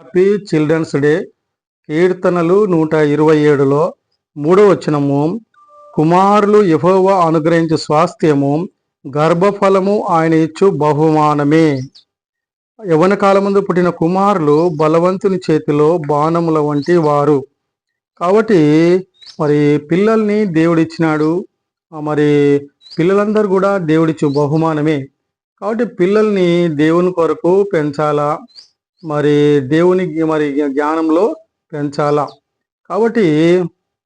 Happy children's day కీర్తనలు నూట ఇరవై ఏడులో మూడో వచనము. కుమారులు ఎఫోవ అనుగ్రహించు స్వాస్థ్యము గర్భఫలము ఆయన ఇచ్చు బహుమానమే. యవన కాలమందు పుట్టిన కుమారులు బలవంతుని చేతిలో బాణముల వంటి వారు. కాబట్టి మరి పిల్లల్ని దేవుడిచ్చినాడు. మరి పిల్లలందరూ కూడా దేవుడిచ్చు బహుమానమే. కాబట్టి పిల్లల్ని దేవుని కొరకు పెంచాలా? మరి దేవుని మరి జ్ఞానంలో పెంచాలా? కాబట్టి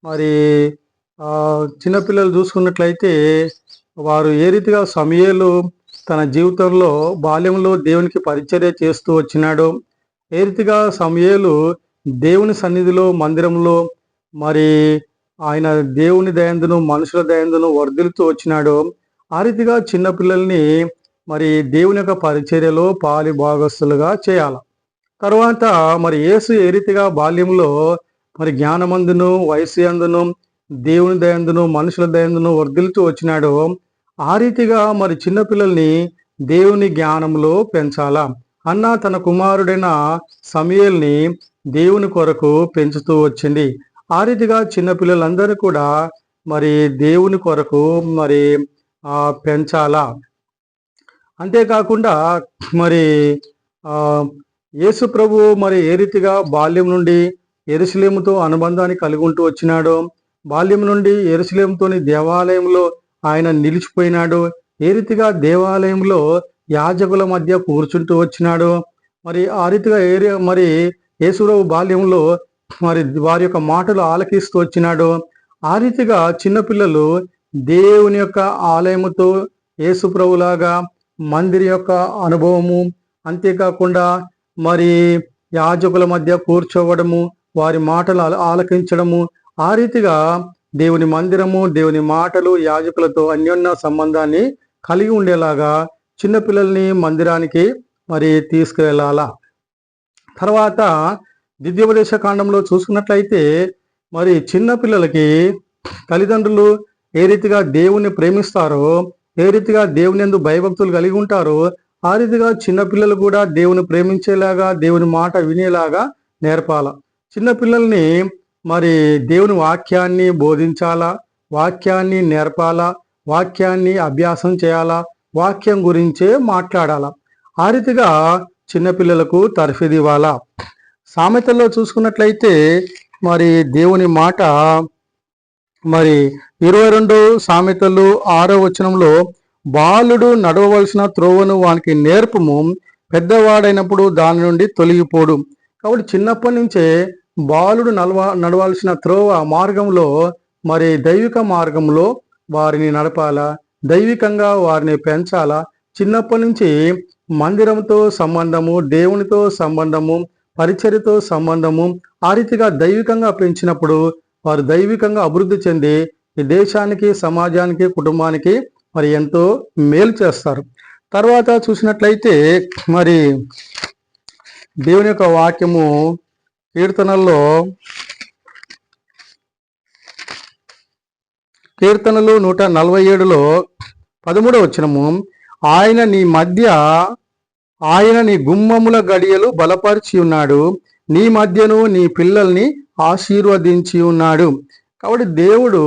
మరి చిన్నపిల్లలు చూసుకున్నట్లయితే వారు ఏ రీతిగా సమయాలు తన జీవితంలో బాల్యంలో దేవునికి పరిచర్య చేస్తూ వచ్చినాడు ఏ రీతిగా సమయాలు దేవుని సన్నిధిలో మందిరంలో మరి ఆయన దేవుని దయందును మనుషుల దయందును వర్ధిల్లుతూ వచ్చినాడు ఆ రీతిగా చిన్నపిల్లల్ని మరి దేవుని యొక్క పరిచర్యలో పాలి భాగస్తులుగా చేయాలి? తర్వాత మరి యేసు ఏ రీతిగా బాల్యంలో మరి జ్ఞానమందును వయసు అందును దేవుని దయందును మనుషుల దయందును వర్ధిల్తూ వచ్చినాడో ఆ రీతిగా మరి చిన్నపిల్లల్ని దేవుని జ్ఞానంలో పెంచాలా? అన్న తన కుమారుడైన సమయల్ని దేవుని కొరకు పెంచుతూ వచ్చింది. ఆ రీతిగా చిన్నపిల్లలందరూ కూడా మరి దేవుని కొరకు మరి పెంచాలా? అంతేకాకుండా మరి యేసు ప్రభు మరి ఏ రీతిగా బాల్యం నుండి ఎరుసలేముతో అనుబంధాన్ని కలిగి ఉంటూ వచ్చినాడో బాల్యం నుండి ఎరుసలేముతోని దేవాలయంలో ఆయన నిలిచిపోయినాడు ఏ రీతిగా దేవాలయంలో యాజకుల మధ్య కూర్చుంటూ వచ్చినాడు మరి ఆ రీతిగా ఏరియా మరి యేసురావు బాల్యంలో మరి వారి యొక్క మాటలు ఆలకిస్తూ వచ్చినాడు ఆ రీతిగా చిన్నపిల్లలు దేవుని యొక్క ఆలయముతో యేసు ప్రభులాగా మందిరి యొక్క అనుభవము అంతేకాకుండా మరి యాజకుల మధ్య కూర్చోవడము వారి మాటలు ఆల- ఆలకించడము. ఆ రీతిగా దేవుని మందిరము దేవుని మాటలు యాజకులతో అన్యోన్య సంబంధాన్ని కలిగి ఉండేలాగా చిన్నపిల్లల్ని మందిరానికి మరి తీసుకువెళ్ళాలా తర్వాత దివ్యోపదేశ కాండంలో చూసుకున్నట్లయితే మరి చిన్నపిల్లలకి తల్లిదండ్రులు ఏ రీతిగా దేవుణ్ణి ప్రేమిస్తారో ఏ రీతిగా దేవుని ఎందు భయభక్తులు కలిగి ఉంటారో ఆ రీతిగా చిన్నపిల్లలు కూడా దేవుని ప్రేమించేలాగా దేవుని మాట వినేలాగా నేర్పాల. చిన్నపిల్లల్ని మరి దేవుని వాక్యాన్ని బోధించాలా వాక్యాన్ని నేర్పాలా వాక్యాన్ని అభ్యాసం చేయాలా వాక్యం గురించే మాట్లాడాలా. ఆ రీతిగా చిన్నపిల్లలకు తర్ఫీదు ఇవ్వాలా సామెతల్లో చూసుకున్నట్లయితే మరి దేవుని మాట మరి ఇరవై రెండు సామెతలు ఆరో వచనంలో బాలుడు నడవవలసిన త్రోవను వానికి నేర్పము పెద్దవాడైనప్పుడు దాని నుండి తొలగిపోడు. కాబట్టి చిన్నప్పటి నుంచే బాలుడు నడవ నడవాల్సిన త్రోవ మార్గంలో మరి దైవిక మార్గంలో వారిని నడపాలా? దైవికంగా వారిని పెంచాలా? చిన్నప్పటి నుంచి మందిరంతో సంబంధము దేవునితో సంబంధము పరిచర్యతో సంబంధము ఆ రీతిగా దైవికంగా పెంచినప్పుడు వారు దైవికంగా అభివృద్ధి చెంది ఈ దేశానికి సమాజానికి కుటుంబానికి మరి ఎంతో మేలు చేస్తారు. తర్వాత చూసినట్లయితే మరి దేవుని యొక్క వాక్యము కీర్తనల్లో కీర్తనలు నూట నలభై ఏడులో పదమూడవ వచనము ఆయన నీ మధ్య ఆయన నీ గుమ్మముల గడియలు బలపరిచి ఉన్నాడు. నీ మధ్యను నీ పిల్లల్ని ఆశీర్వదించి ఉన్నాడు. కాబట్టి దేవుడు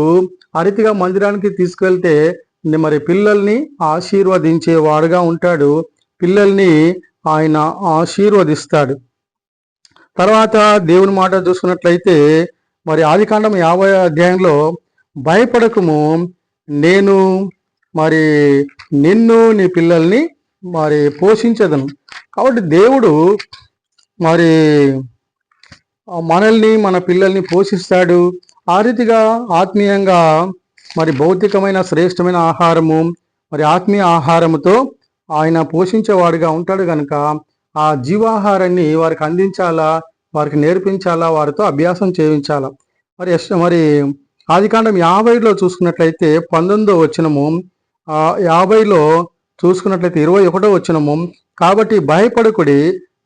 అరితిగా మందిరానికి తీసుకెళ్తే మరి పిల్లల్ని ఆశీర్వదించేవాడుగా ఉంటాడు. పిల్లల్ని ఆయన ఆశీర్వదిస్తాడు. తర్వాత దేవుని మాట చూసుకున్నట్లయితే మరి ఆదికాండం యాభై అధ్యాయంలో భయపడకము నేను మరి నిన్ను నీ పిల్లల్ని మరి పోషించదను. కాబట్టి దేవుడు మరి మనల్ని మన పిల్లల్ని పోషిస్తాడు. ఆ రీతిగా ఆత్మీయంగా మరి భౌతికమైన శ్రేష్టమైన ఆహారము మరి ఆత్మీయ ఆహారముతో ఆయన పోషించేవాడిగా ఉంటాడు కనుక ఆ జీవాహారాన్ని వారికి అందించాలా వారికి నేర్పించాలా వారితో అభ్యాసం చేయించాలా. మరి ఎస్ మరి ఆదికాండం యాభైలో చూసుకున్నట్లయితే పంతొమ్మిదో వచ్చినము యాభైలో చూసుకున్నట్లయితే ఇరవై ఒకటో వచ్చినము కాబట్టి భయపడకుడి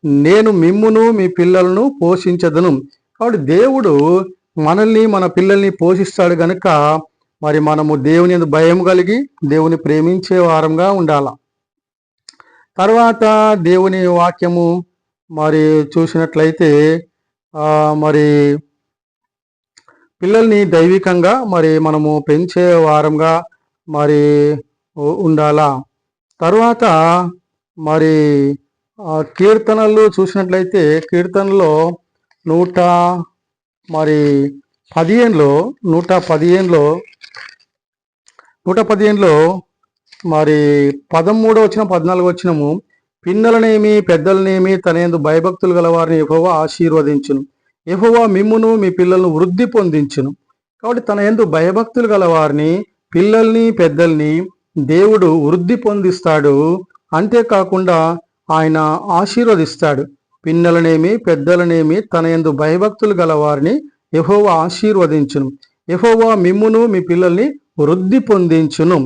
నేను మిమ్మును మీ పిల్లలను పోషించదును. కాబట్టి దేవుడు మనల్ని మన పిల్లల్ని పోషిస్తాడు గనుక మరి మనము దేవుని భయం కలిగి దేవుని ప్రేమించే వారంగా ఉండాల. తర్వాత దేవుని వాక్యము మరి చూసినట్లయితే మరి పిల్లల్ని దైవికంగా మరి మనము పెంచే వారంగా మరి ఉండాలా. తర్వాత మరి కీర్తనలు చూసినట్లయితే కీర్తనలో నూట మరి పదిహేనులో నూట పదిహేనులో నూట పదిహేనులో మరి పదమూడో వచ్చిన పద్నాలుగు వచ్చినము పిన్నలనేమి పెద్దలనేమి తనేందు భయభక్తులు గల వారిని యెహోవా ఆశీర్వదించును. ఎఫోవా మిమ్మును మీ పిల్లలను వృద్ధి పొందించును. కాబట్టి తన ఎందు భయభక్తులు గల వారిని పిల్లల్ని పెద్దల్ని దేవుడు వృద్ధి పొందిస్తాడు. అంతేకాకుండా ఆయన ఆశీర్వదిస్తాడు. పిన్నలనేమి పెద్దలనేమి తన ఎందు భయభక్తులు గల వారిని ఆశీర్వదించును. ఎఫోవా మిమ్మును మీ పిల్లల్ని వృద్ధి పొందించును.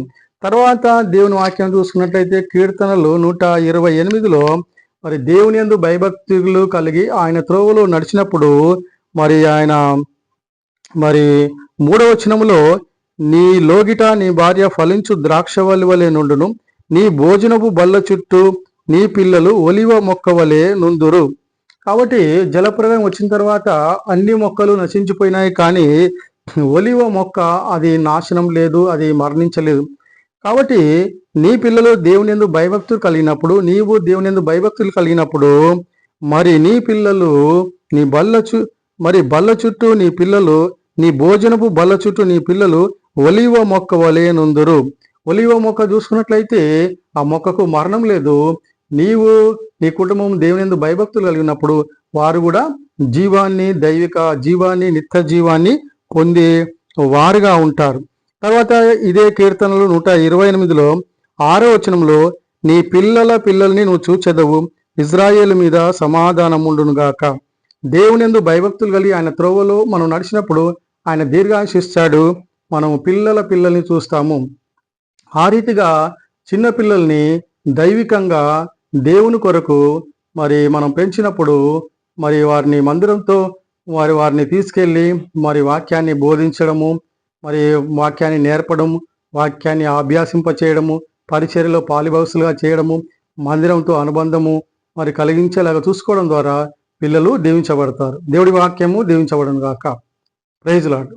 తర్వాత దేవుని వాక్యం చూసుకున్నట్లయితే కీర్తనలు నూట ఇరవై ఎనిమిదిలో మరి దేవుని యందు భయభక్తులు కలిగి ఆయన త్రోవలో నడిచినప్పుడు మరి ఆయన మరి మూడవ వచనములో నీ లోగిట నీ భార్య ఫలించు ద్రాక్ష వలె నుండును. నీ భోజనపు బల్ల చుట్టూ నీ పిల్లలు ఒలివ మొక్క వలె నుందురు. కాబట్టి జలప్రలయం వచ్చిన తర్వాత అన్ని మొక్కలు నశించిపోయినాయి కానీ ఒలివ మొక్క అది నాశనం లేదు అది మరణించలేదు. కాబట్టి నీ పిల్లలు దేవుని ఎందు భయభక్తులు కలిగినప్పుడు నీవు దేవుని ఎందు భయభక్తులు కలిగినప్పుడు మరి నీ పిల్లలు నీ బల్ల చు మరి బల్ల చుట్టూ నీ పిల్లలు నీ భోజనపు బల్ల చుట్టూ నీ పిల్లలు ఒలివ మొక్క వలె నుందురు. ఒలివ మొక్క చూసుకున్నట్లయితే ఆ మొక్కకు మరణం లేదు. నీవు నీ కుటుంబం దేవుని ఎందు భయభక్తులు కలిగినప్పుడు వారు కూడా జీవాన్ని దైవిక జీవాన్ని నిత్య జీవాన్ని పొంది వారుగా ఉంటారు. తర్వాత ఇదే కీర్తనలు నూట ఇరవై ఎనిమిదిలో ఆరో వచనంలో నీ పిల్లల పిల్లల్ని నువ్వు చూచెదవు ఇజ్రాయేల్ మీద సమాధానముండును గాక. దేవునిందు భయభక్తులు కలిగి ఆయన త్రోవలో మనం నడిచినప్పుడు ఆయన దీర్ఘాశిస్తాడు మనం పిల్లల పిల్లల్ని చూస్తాము. ఆ రీతిగా చిన్న పిల్లల్ని దైవికంగా దేవుని కొరకు మరి మనం పెంచినప్పుడు మరి వారిని మందిరంతో వారి వారిని తీసుకెళ్ళి మరి వాక్యాన్ని బోధించడము మరి వాక్యాన్ని నేర్పడం వాక్యాన్ని అభ్యాసింప చేయడము పరిచర్యలో పాలిభాగసులుగా చేయడము మందిరంతో అనుబంధము మరి కలిగించేలాగా చూసుకోవడం ద్వారా పిల్లలు దీవించబడతారు. దేవుడి వాక్యము దీవించబడను గాక ప్రైజ్ లాడ్